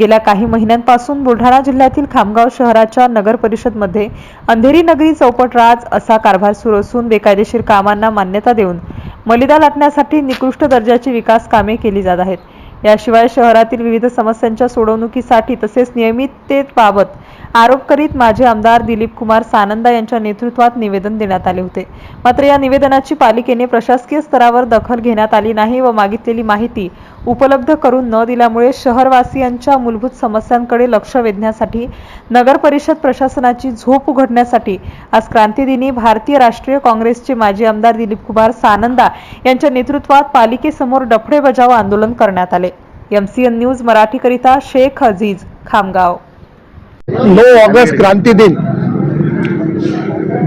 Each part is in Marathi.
गेल्या काही महिन्यांपासून बुलढाणा जिल्ह्यातील खामगाव शहराच्या नगर परिषदमध्ये अंधेरी नगरी चौपट राज असा कारभार सुरू असून बेकायदेशीर कामांना मान्यता देऊन मलिदा लाटण्यासाठी निकृष्ट दर्जाची विकास कामे केली जात आहेत. याशिवाय शहरातील विविध समस्यांच्या सोडवणुकीसाठी तसेच नियमिततेबाबत आरोप करीत माजी आमदार दिलीप कुमार सानंदा यांच्या नेतृत्वात निवेदन देण्यात आले होते. मात्र या निवेदनाची पालिकेने प्रशासकीय स्तरावर दखल घेण्यात आली नाही व मागितलेली माहिती उपलब्ध करून न दिल्यामुळे शहरवासियांच्या मूलभूत समस्यांकडे लक्ष वेधण्यासाठी नगर परिषद प्रशासनाची झोप उघडण्यासाठी आज क्रांतीदिनी भारतीय राष्ट्रीय काँग्रेसचे माजी आमदार दिलीप कुमार सानंदा यांच्या नेतृत्वात पालिकेसमोर डफडे बजाव आंदोलन करण्यात आले. एमसीएन न्यूज मराठीकरिता शेख अजीज खामगाव. नऊ ऑगस्ट क्रांती दिन.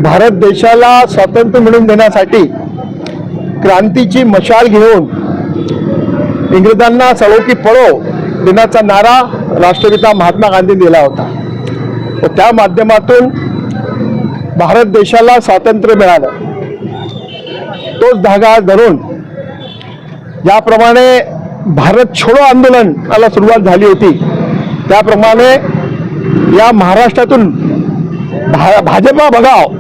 भारत देशाला स्वातंत्र्य मिळवून देण्यासाठी क्रांतीची मशाल घेऊन इंग्रजांना चळो की पळो देण्याचा नारा राष्ट्रपिता महात्मा गांधी दिला होता. व त्या माध्यमातून भारत देशाला स्वातंत्र्य मिळालं. तोच धागा धरून याप्रमाणे भारत छोडो आंदोलनाला सुरुवात झाली होती. त्याप्रमाणे या महाराष्ट्रातून भा भाजपा बघाव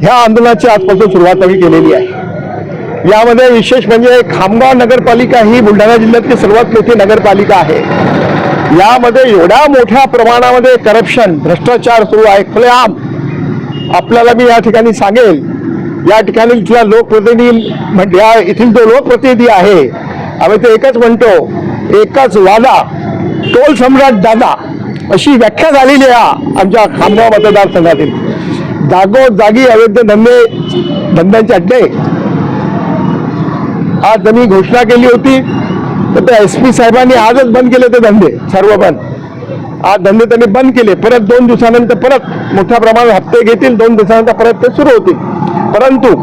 ह्या आंदोलनाची आजपासून सुरुवात आम्ही केलेली आहे. यामध्ये विशेष म्हणजे खामगाव नगरपालिका ही बुलढाणा जिल्ह्यातली सर्वात मोठी नगरपालिका आहे. यामध्ये एवढ्या मोठ्या प्रमाणामध्ये करप्शन भ्रष्टाचार सुरू आहे. खुलेआम आपल्याला मी या ठिकाणी सांगेल या ठिकाणी इथल्या लोकप्रतिनिधी म्हणजे या येथील जो लोकप्रतिनिधी आहे आम्ही ते एकच म्हणतो एकच वादा टोल सम्राट दादा. अशी व्याख्या झालेली आहे आमच्या खामगाव मतदारसंघातील. जागोजागी अवैध धंदे धंद्यांचे अड्डे. आज त्यांनी घोषणा केली होती तर त्या एस पी साहेबांनी आजच बंद केले ते धंदे सर्व बंद आज धंदे त्यांनी बंद केले परत दोन दिवसानंतर परत मोठ्या प्रमाणात हप्ते घेतील दोन दिवसानंतर परत ते सुरू होतील. परंतु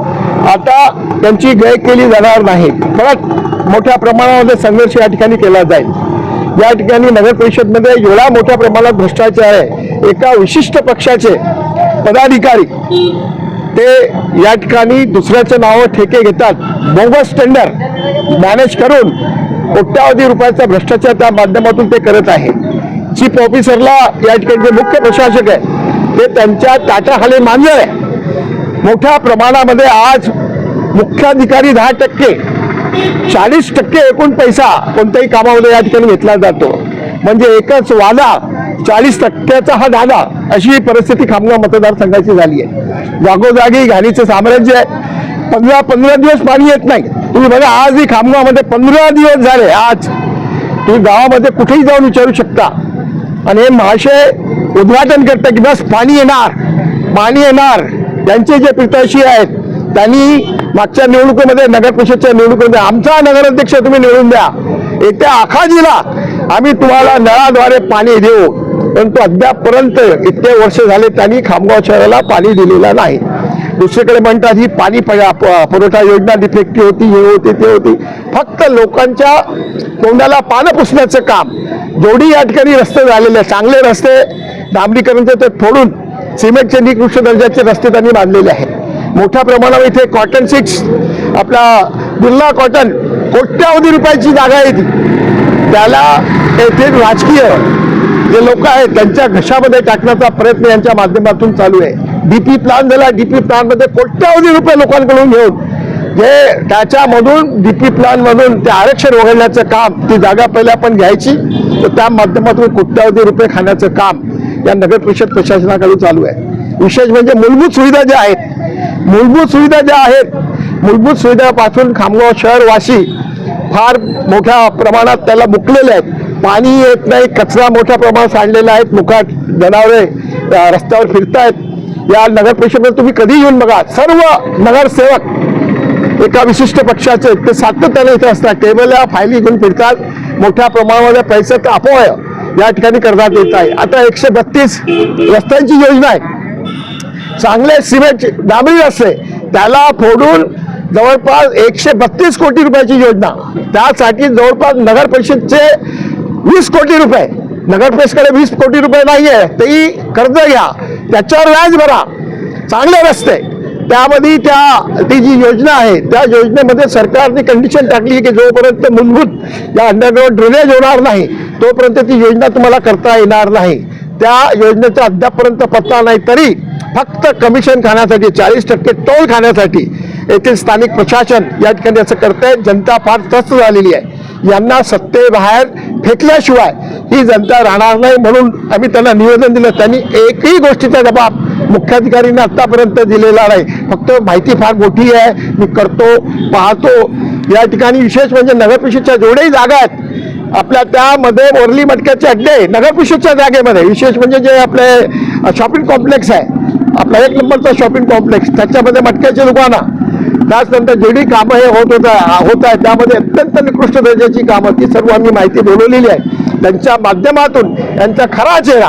आता त्यांची गय केली जाणार नाही. परत मोठ्या प्रमाणामध्ये संघर्ष या ठिकाणी केला जाईल. या ठिकाणी नगर परिषदमध्ये एवढा मोठ्या प्रमाणात भ्रष्टाचार आहे. एका विशिष्ट पक्षाचे पदाधिकारी ते या ठिकाणी दुसऱ्याचं नावं ठेके घेतात. बोगस टेंडर मॅनेज करून कोट्यावधी रुपयाचा भ्रष्टाचार त्या माध्यमातून ते करत आहे. चीफ ऑफिसरला या ठिकाणी जे मुख्य प्रशासक आहे. ते त्यांच्या ताटाखाली मांजर आहे. मोठ्या प्रमाणामध्ये आज मुख्याधिकारी दहा टक्के चाळीस टक्के एकूण पैसा कोणत्याही कामामध्ये या ठिकाणी घेतला जातो. म्हणजे एकच वादा चाळीस टक्क्याचा हा दादा अशी परिस्थिती खामगाव मतदारसंघाची झाली आहे. जागोजागी घाणीचं साम्राज्य आहे. पंधरा पंधरा दिवस पाणी येत नाही. तुम्ही बघा आजही खामगावमध्ये पंधरा दिवस झाले आज. तुम्ही गावामध्ये कुठेही जाऊन विचारू शकता. आणि हे महाशय उद्घाटन करतं की बस पाणी येणार पाणी येणार. त्यांचे जे पिताशी आहेत त्यांनी मागच्या निवडणुकीमध्ये नगर परिषदच्या निवडणुकीमध्ये आमचा नगराध्यक्ष तुम्ही निवडून द्या. येत्या आखाजीला आम्ही तुम्हाला नळाद्वारे पाणी देऊ. परंतु अद्यापपर्यंत इतके वर्ष झाले त्यांनी खामगाव शहराला पाणी दिलेलं नाही. दुसरीकडे म्हणतात ही पाणी प- पुरवठा योजना डिफेक्टिव्ह होती हे होती ते होती. फक्त लोकांच्या तोंडाला पानं पुसण्याचं काम. जेवढी या ठिकाणी रस्ते झालेले चांगले रस्ते डांबरीकरणचं ते फोडून सिमेंटचे निकृष्ट दर्जाचे रस्ते त्यांनी बांधलेले आहेत. मोठ्या प्रमाणावर इथे कॉटन सिक्स आपला बिर्ला कॉटन कोट्यावधी रुपयाची जागा आहे ती. त्याला येथे राजकीय जे लोक आहेत त्यांच्या घशामध्ये टाकण्याचा प्रयत्न यांच्या माध्यमातून चालू आहे. डीपी प्लान झाला डीपी पी मध्ये कोट्यावधी रुपये लोकांकडून घेऊन जे त्याच्यामधून डीपी पी मधून ते आरक्षण वगळण्याचं काम ती जागा पहिले आपण घ्यायची तर त्या माध्यमातून कोट्यावधी रुपये खाण्याचं काम या नगर परिषद प्रशासनाकडे चालू आहे. विशेष म्हणजे मूलभूत सुविधा ज्या आहेत मूलभूत सुविधा ज्या आहेत मूलभूत सुविधापासून खामगाव शहरवासी फार मोठ्या प्रमाणात त्याला मुकलेले आहेत. पाणी येत नाही कचरा मोठ्या प्रमाणात सांडलेला आहे मुखात जनावरे रस्त्यावर फिरतायत. या नगर परिषदेमध्ये तुम्ही कधी येऊन बघा सर्व नगरसेवक एका विशिष्ट पक्षाचे ते सातत्याने इथे असतात. टेबल या फायली घेऊन फिरतात. मोठ्या प्रमाणामध्ये पैसे तर अपव्यय या ठिकाणी करण्यात येत आहे. आता एकशे बत्तीस रस्त्यांची योजना आहे. चांगले सिमेंट डांबरी रस्ते त्याला फोडून जवळपास एकशे बत्तीस कोटी रुपयाची योजना. त्यासाठी जवळपास नगर परिषदचे वीस कोटी रुपये. नगर परिषदकडे वीस कोटी रुपये नाही आहे तेही कर्ज घ्या. त्याच्यावर व्याज भरा. चांगले रस्ते. त्यामध्ये त्या ती जी योजना आहे त्या योजनेमध्ये सरकारने कंडिशन टाकली की जोपर्यंत मूलभूत या अंडरग्राऊंड ड्रेनेज होणार नाही तोपर्यंत ती योजना तुम्हाला करता येणार नाही त्या योजनेचा अद्यापपर्यंत पत्ता नाही तरी फक्त कमिशन खाण्यासाठी चाळीस टक्के टोल खाण्यासाठी येथील स्थानिक प्रशासन या ठिकाणी असं करतंय. जनता फार त्रस्त झालेली आहे. यांना सत्तेबाहेर फेकल्याशिवाय ही जनता राहणार नाही म्हणून आम्ही त्यांना निवेदन दिलं. त्यांनी एकही गोष्टीचा जबाब मुख्याधिकारीने आतापर्यंत दिलेला नाही. फक्त माहिती फार मोठी आहे. मी करतो पाहतो. या ठिकाणी विशेष म्हणजे नगरपरिषदच्या जेवढ्याही जागा आहेत आपल्या त्यामध्ये वरली मटक्याचे अड्डे नगरपरिषदच्या जागेमध्ये. विशेष म्हणजे जे आपले शॉपिंग कॉम्प्लेक्स आहे. आपला एक नंबरचा शॉपिंग कॉम्प्लेक्स त्याच्यामध्ये मटक्याची दुकानं. त्याचनंतर जेवढी कामं हे होत होत होत आहेत. त्यामध्ये अत्यंत निकृष्ट दर्जाची कामं. ती सर्व आम्ही माहिती बोलवलेली आहे. त्यांच्या माध्यमातून यांचा खरा चेहरा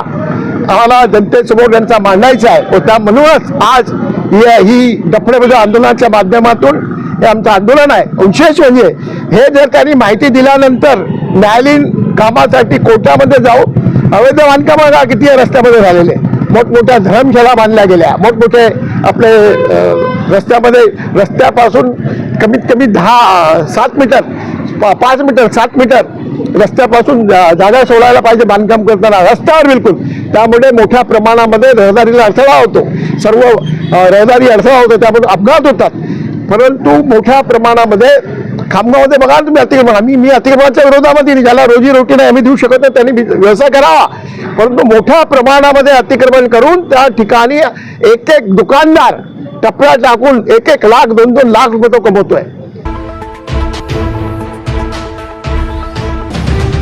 आम्हाला जनतेसमोर यांचा मांडायचा आहे. व त्या म्हणूनच आज ही- ही डफडेबजा आंदोलनाच्या माध्यमातून हे आमचं आंदोलन आहे. विशेष म्हणजे हे जर त्यांनी माहिती दिल्यानंतर न्यायालयीन कामासाठी कोर्टामध्ये जाऊ अवैध बांधकामं का किती रस्त्यामध्ये झालेले? मोठमोठ्या धरमशाळा बांधल्या गेल्या. मोठमोठे आपले रस्त्यामध्ये रस्त्यापासून कमीत कमी दहा सात मीटर पा- पाच मीटर सात मीटर रस्त्यापासून जा- जागा सोडायला पाहिजे बांधकाम करताना. रस्त्यावर बिलकुल. त्यामुळे मोठ्या प्रमाणामध्ये रहदारीला अडथळा होतो. सर्व रहदारी अडथळा होतो. त्यामुळे अपघात होतात. परंतु मोठ्या प्रमाणामध्ये खामगावमध्ये बघा ना तुम्ही अतिक्रमण आम्ही मी अतिक्रमणाच्या विरोधामध्ये ज्याला रोजी रोटी नाही आम्ही देऊ शकत नाही त्यांनी व्यवसाय करावा. परंतु मोठ्या प्रमाणामध्ये अतिक्रमण करून त्या ठिकाणी एक एक दुकानदार टपऱ्या टाकून एक एक लाख दोन दोन लाख रुपये तो कमवतोय.